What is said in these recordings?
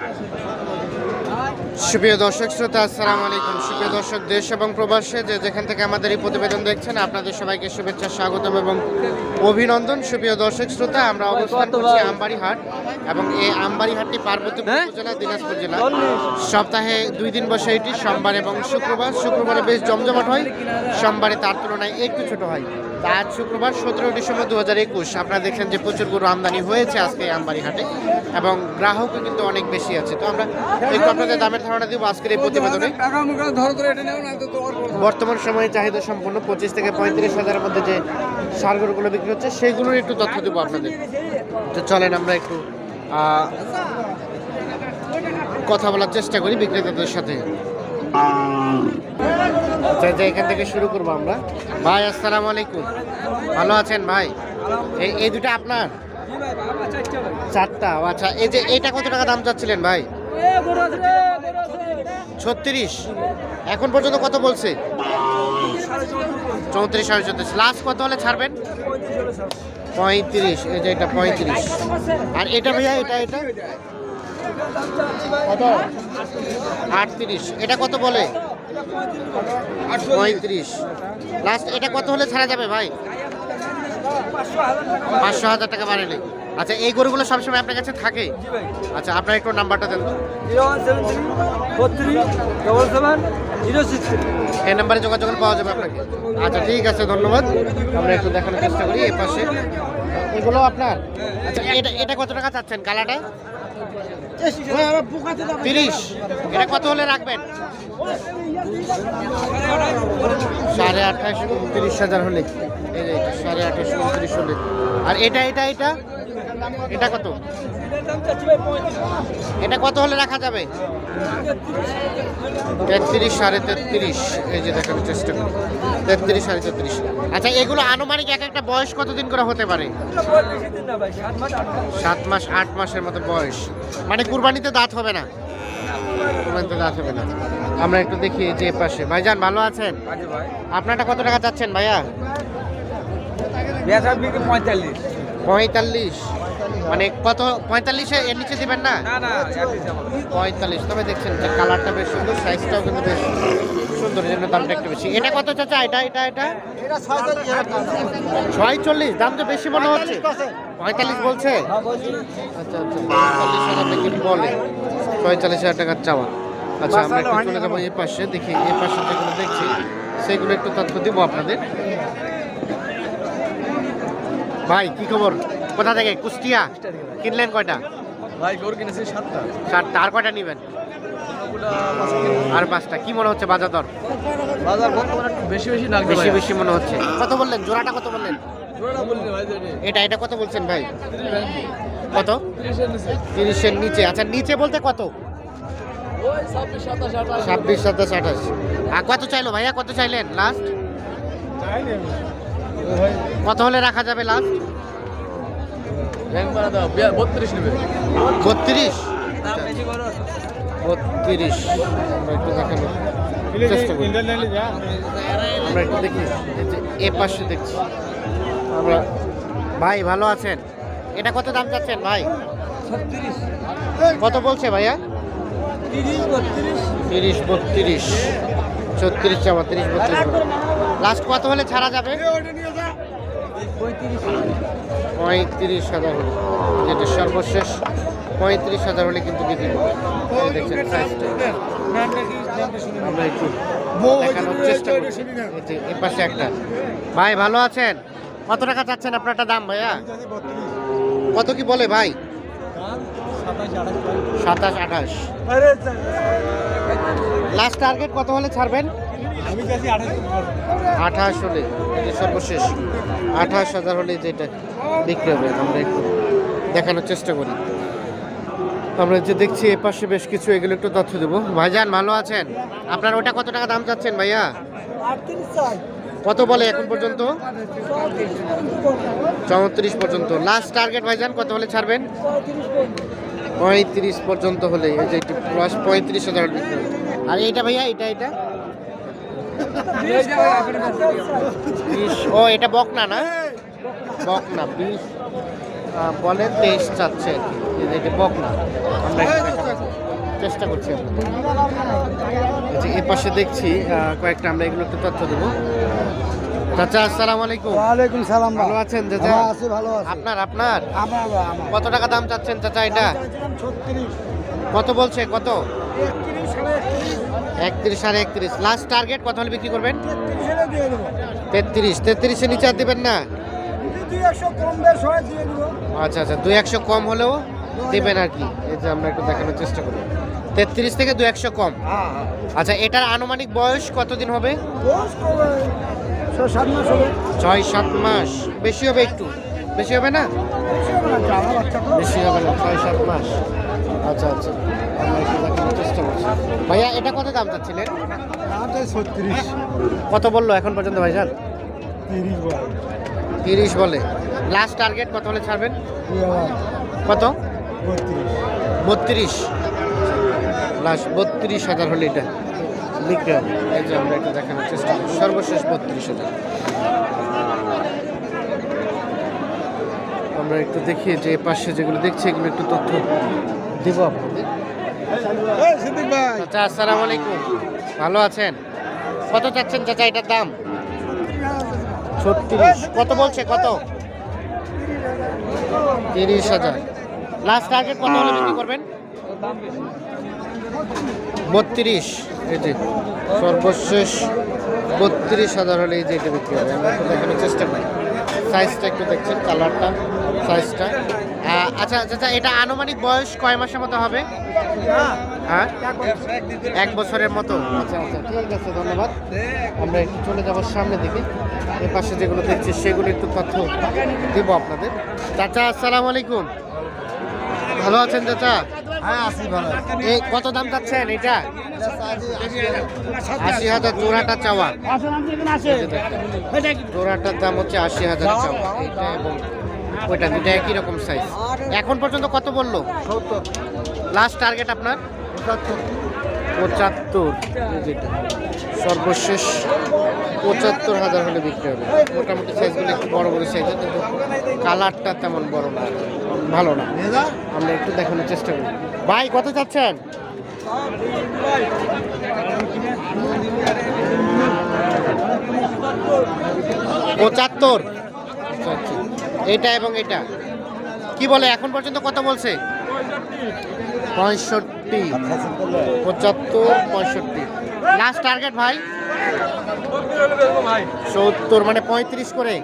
Thank you. সুপ্রিয় দর্শক শ্রোতা আসসালামু আলাইকুম। সুপ্রিয় দর্শক দেশ এবং প্রবাসে যে যেখান থেকে আমাদের এই প্রতিবেদন দেখছেন আপনাদের সবাইকে শুভেচ্ছা স্বাগতম এবং অভিনন্দন। সুপ্রিয় দর্শক শ্রোতা আমরা অবস্থান করছি আমবাড়ি হাট এবং এই আমবাড়ি হাটটি পার্বতীপুর উপজেলা দিনাজপুর জেলা। সপ্তাহে দুই দিন বসে এটি সোমবার এবং শুক্রবার। শুক্রবারে বেশ জমজমাট হয় সোমবারে তার তুলনায় একটু ছোট হয়। আজ শুক্রবার সতেরো ডিসেম্বর দু হাজার একুশ। আপনারা দেখছেন যে প্রচুর গরু আমদানি হয়েছে আজকে এই আমবাড়ি হাটে এবং গ্রাহকও কিন্তু অনেক বেশি আছে। তো আমরা একটু আপনাদের দামের ধারণা দিব আজকের এই প্রতিবেদনে। বর্তমান সময়ে চাহিদা সম্পন্ন পঁচিশ থেকে পঁয়ত্রিশ হাজারের মধ্যে যে সার গরুগুলো বিক্রি হচ্ছে সেগুলোর একটু তথ্য দেবো আপনাদের। তো চলেন আমরা একটু কথা বলার চেষ্টা করি বিক্রেতাদের সাথে। আচ্ছা, এখান থেকে শুরু করব আমরা। ভাই আসসালামু আলাইকুম। ভালো আছেন ভাই? এই এই দুটো আপনার? চারটা। আচ্ছা এই যে এইটা কত টাকা দাম চাচ্ছিলেন ভাই? ছত্রিশ। এখন পর্যন্ত কত বলছে? চৌত্রিশ, সাড়ে চৌত্রিশ। লাস্ট কত হলে ছাড়বেন? পঁয়ত্রিশ। এই যে এটা পঁয়ত্রিশ। আর এটা ভাইয়া, এটা এটা? কত? আটত্রিশ। এটা কত বলে? পঁয়ত্রিশ। লাস্ট এটা কত হলে ছাড়া যাবে ভাই? পাঁচশো হাজার টাকা বাড়ালে আচ্ছা এই গরুগুলো সবসময় আপনার কাছে থাকে? আচ্ছা আপনার একটু নাম্বারটা দেন এই নাম্বারে যোগাযোগ পাওয়া যাবে আপনাকে। আচ্ছা ঠিক আছে ধন্যবাদ। আমরা একটু দেখানোর চেষ্টা করি এই পাশে। এগুলো আপনার? আচ্ছা এটা এটা কত টাকা চাচ্ছেন? কালাটা তিরিশ। এটা কত হলে রাখবেন? সাড়ে আঠাশ উনত্রিশ হাজার হলে। সাড়ে আঠাশ উনত্রিশ হলে। আর এটা এটা এটা? এটা কত? এটা কত হলে রাখা যাবে? তেত্রিশ সাড়ে তেত্রিশ। এই যে দেখানোর চেষ্টা করি। তেত্রিশ সাড়ে তেত্রিশ। আচ্ছা এগুলো আনুমানিক এক একটা বয়স কতদিন করে হতে পারে? সাত মাস আট মাসের মতো বয়স। মানে কুরবানিতে দাঁত হবে না? কুরবানিতে দাঁত হবে না। আমরা একটু দেখি যে পাশে। ভাইজান ভালো আছেন? আপনারটা কত টাকা চাচ্ছেন ভাইয়া? পঁয়তাল্লিশ। পঁয়তাল্লিশ। মানে কত? পঁয়তাল্লিশে এর নিচে দিবেন না? না না পঁয়তাল্লিশ তবে দেখছেন যে কালারটা বেশ সুন্দর সাইজটাও কিন্তু বেশ সুন্দর এই জন্য দামটা একটু বেশি। এটা কত চাচা? এটা এটা এটা? ছয় চল্লিশ দাম তো বেশি মনে হচ্ছে। পঁয়তাল্লিশ বলছে? আচ্ছা আচ্ছা পঁয়তাল্লিশ হাজার নাকি বলে। পঁয়তাল্লিশ হাজার টাকার চাওয়া। আচ্ছা আমরা একটু চলে যাব এই পাশে দেখি এই পাশে যেগুলো দেখছি সেগুলো একটু তথ্য দিব আপনাদের। ভাই কি খবর? কোথা থেকে? কুষ্টিয়া? কিনলেন কয়টা? ভাই গরু কিনেছি সাতটা। চারটা আর কয়টা নেবেন? আর পাঁচটা। কি মনে হচ্ছে বাজার দর? বাজার বর্তমানে একটু বেশি বেশি লাগবে বেশি বেশি মনে হচ্ছে। কত বললেন? জোড়াটা কত বললেন? এটা এটা কত বলছেন ভাই? কত? তিরিশের নিচে। আচ্ছা নিচে বলতে কত? ওই ছাব্বিশ সাতাশ আঠাশ। আর কত চাইলো ভাইয়া? কত চাইলেন? লাস্ট? কত হলে রাখা যাবে লাস্ট? বত্রিশ বত্রিশ? বত্রিশ। আমরা একটু দেখানো চেষ্টা করি। আমরা একটু দেখি। এ পাশে দেখছি। আমরা ভাই ভালো আছেন? এটা কত দাম চাচ্ছেন ভাই? কত বলছে ভাইয়া? তিরিশ বত্রিশ। তিরিশ বত্রিশ। ছত্রিশ চাবা তিরিশ বত্রিশ। লাস্ট কত হলে ছাড়া যাবে? পঁয়ত্রিশ হাজার হলে যেটা সর্বশেষ পঁয়ত্রিশ হাজার হলে কিন্তু বিক্রি দেখছেন আমরা একটু দেখানোর চেষ্টা করছি এ পাশে একটা। ভাই ভালো আছেন? কত টাকা চাচ্ছেন আপনারটা দাম ভাইয়া? কত কি বলে ভাই? সাতাশ আঠাশ। লাস্ট টার্গেট কত হলে ছাড়বেন? আঠাশ হলে যে সর্বশেষ। আঠাশ হাজার হলে যেটা বিক্রি হবে আমরা একটু দেখানোর চেষ্টা করি। আমরা যে দেখছি এ পাশে বেশ কিছু এগুলো একটু তথ্য দেবো। ভাইজান ভালো আছেন? আপনার ওটা কত টাকা দাম চাচ্ছেন ভাইয়া? কত বলে এখন পর্যন্ত? চৌত্রিশ পর্যন্ত। লাস্ট টার্গেট ভাইজান কত হলে ছাড়বেন? পঁয়ত্রিশ পর্যন্ত। হলে এই যে এটি পঁয়ত্রিশ হাজার আর এইটা ভাইয়া এটা এটা বিশ ও এটা বকনা না? বকনা বিশ বলে তেইশ চাচ্ছে। এটা বকনা। আমরা চেষ্টা করছি আপনাদের আচ্ছা এ পাশে দেখছি কয়েকটা আমরা এগুলো একটু তথ্য দেবো। চাচা আসসালামু আলাইকুম। ওয়ালাইকুম সালাম ভালো আছেন চাচা? হ্যাঁ, আছি ভালো আছি। আপনার আপনার? আমার কত টাকা দাম চাচ্ছেন চাচা এটা? ছত্রিশ। কত বলছে কত? একত্রিশ সাড়ে একত্রিশ সাড়ে একত্রিশ। লাস্ট টার্গেট কত হলে বিক্রি করবেন? তেত্রিশ তেত্রিশ। নিচে আর দিবেন না? আচ্ছা আচ্ছা দুই একশো কম হলেও দিবেন আর কি। এই যে আমরা একটু দেখানোর চেষ্টা করি। তেত্রিশ থেকে দু একশো কম। হ্যাঁ হ্যাঁ। আচ্ছা এটার আনুমানিক বয়স কতদিন হবে? ছয় সাত মাস বেশি হবে একটু। বেশি হবে না? বেশি হবে না ছয় সাত মাস। আচ্ছা আচ্ছা। ভাইয়া এটা কত দাম চাচ্ছিলেন? ছত্রিশ। কত বলল এখন পর্যন্ত ভাইজান? তিরিশ বড় তিরিশ বলে। লাস্ট টার্গেট কত হলে ছাড়বেন? কত? বত্রিশ। লাস্ট বত্রিশ হাজার হলে এটা বিক্রি হবে এই যে আমরা একটু দেখানোর চেষ্টা করি সর্বশেষ বত্রিশ হাজার। আমরা একটু দেখি যে পাশে যেগুলো দেখছি এগুলো একটু তথ্য দিব আপনাদের। চাচা আসসালামু আলাইকুম। ভালো আছেন? কত চাচ্ছেন চাচা এটার দাম? ছত্রিশ। কত বলছে কত? তিরিশ হাজার। লাস্ট টার্গেট কত হলে বিক্রি করবেন? বত্রিশ। যে সর্বশেষ বত্রিশ হাজার হলে এই যে এটা বিক্রি হবে। আমরা দেখানোর চেষ্টা করি। সাইজটা একটু দেখছেন কালারটা সাইজটা আচ্ছা চাচা এটা আনুমানিক বয়স কয় মাসের মতো হবে? হ্যাঁ? এক বছরের মতো। আচ্ছা আচ্ছা ঠিক আছে ধন্যবাদ। আমরা একটু চলে যাব সামনের দিকে। এ পাশে যেগুলো দেখছি সেগুলো একটু তথ্য দেব আপনাদের। চাচা আসসালামু আলাইকুম। ভালো আছেন চাচা? হ্যাঁ আসি ভালো এই কত দাম চাচ্ছেন এটা? আশি হাজার জোড়াটা চাওয়া। জোড়াটার দাম হচ্ছে আশি হাজার চাওয়া। এবং ওইটা দুটা একই রকম সাইজ এখন পর্যন্ত কত বলল? লাস্ট টার্গেট আপনার? পঁচাত্তর। যেটা সর্বশেষ পঁচাত্তর হাজার হলে বিক্রি হবে। মোটামুটি সাইজগুলো একটু বড় বড় সাইজের কিন্তু কালারটা তেমন বড় না। ভালো না। আমরা একটু দেখানোর চেষ্টা করি। ভাই কত চাচ্ছেন? পঁচাত্তর। এটা এবং এটা। কি বলে এখন পর্যন্ত কত বলছে? পঁয়ষট্টি। পঁচাত্তর পঁয়ষট্টি। লাস্ট টার্গেট ভাই? সত্তর মানে পঁয়ত্রিশ করে।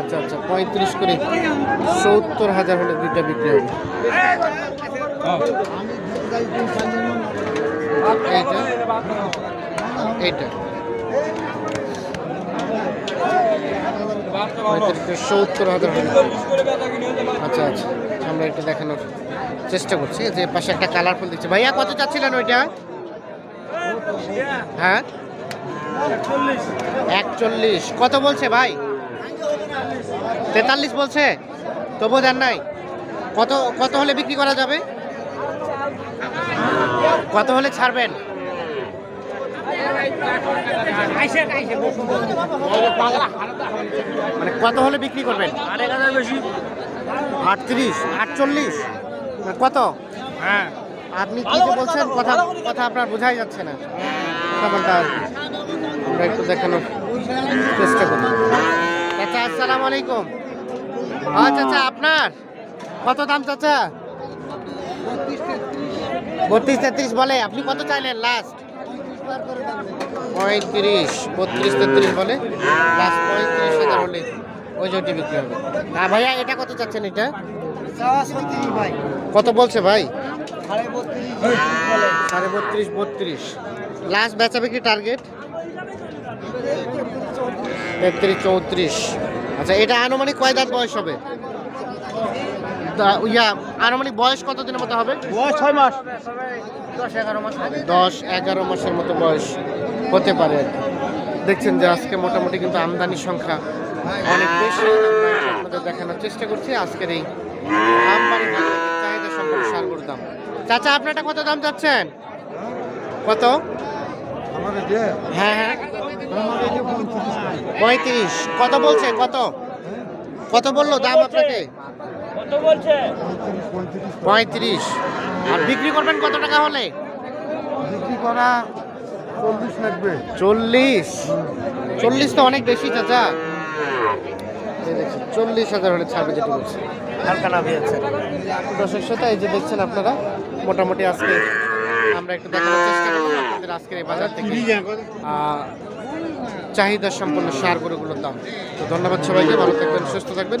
আচ্ছা আচ্ছা পঁয়ত্রিশ করে। সত্তর হাজার হলে দুইটা বিক্রি হবে। এইটা এইটা। পঁয়ত্রিশ সত্তর হাজার আচ্ছা আচ্ছা আমরা একটু দেখানোর চেষ্টা করছি। যে পাশে একটা কালারফুল দিচ্ছে ভাইয়া, কত চাচ্ছিলেন ওইটা? হ্যাঁ? একচল্লিশ। কত বলছে ভাই? তেতাল্লিশ বলছে? তবু দেন নাই। কত কত হলে বিক্রি করা যাবে? কত হলে ছাড়বেন? মানে কত হলে বিক্রি করবেন? আরেক হাজার বেশি। আটত্রিশ আটচল্লিশ? কত? হ্যাঁ। আপনি কি যে বলছেন কথা কথা আপনার বোঝাই যাচ্ছে না। তেমনটা আমরা একটু দেখানোর চেষ্টা করি চাচা আসসালামু আলাইকুম। হ্যাঁ চাচা আপনার? কত দাম চাচা? বত্রিশ তেত্রিশ। বলে আপনি কত চাইলেন লাস্ট পঁয়ত্রিশ বত্রিশ তেত্রিশ বলে। লাস্ট পঁয়ত্রিশ হাজার হলে ওই জটি বিক্রি হবে। হ্যাঁ ভাইয়া এটা কত চাচ্ছেন এটা? ভাই। কত বলছে ভাই? সাড়ে বত্রিশ। বত্রিশ লাস্ট বেচা বিক্রি টার্গেট তেত্রিশ চৌত্রিশ। আচ্ছা এটা আনুমানিক কয় দাঁত বয়স হবে? ইয়া আনুমানিক বয়স কত দিনের মতো হবে? বয়স ছয় মাস। দশ এগারো মাসের মতো বয়স হতে পারে। দেখছেন যে আজকে মোটামুটি কিন্তু আমদানির সংখ্যা অনেক বেশি। আমরা আপনাদের দেখানোর চেষ্টা করছি আজকের এই আমদানি চাহিদা সম্পর্কে সারগুর দাম। চাচা আপনারটা কত দাম চাচ্ছেন? কত? হ্যাঁ হ্যাঁ। পঁয়ত্রিশ। কত বলছে? কত? কত বলল দাম আপনাকে? পঁয়ত্রিশ। আর বিক্রি করবেন কত টাকা হলে? বিক্রি করা চল্লিশ লাগবে। চল্লিশ? চল্লিশ তো অনেক বেশি চাচা। দেখছেন, চল্লিশ হাজার হলে ছাড়বে যেটা বলছে। হালকা নামে আছে। দর্শক শ্রোতা এই যে দেখছেন আপনারা মোটামুটি আজকে আমরা একটু দেখানোর চেষ্টা করব আপনাদের আজকের এই বাজার থেকে। চাহিদা সম্পন্ন সার গরুগুলোর দাম। তো ধন্যবাদ সবাইকে ভালো থাকবেন সুস্থ থাকবেন।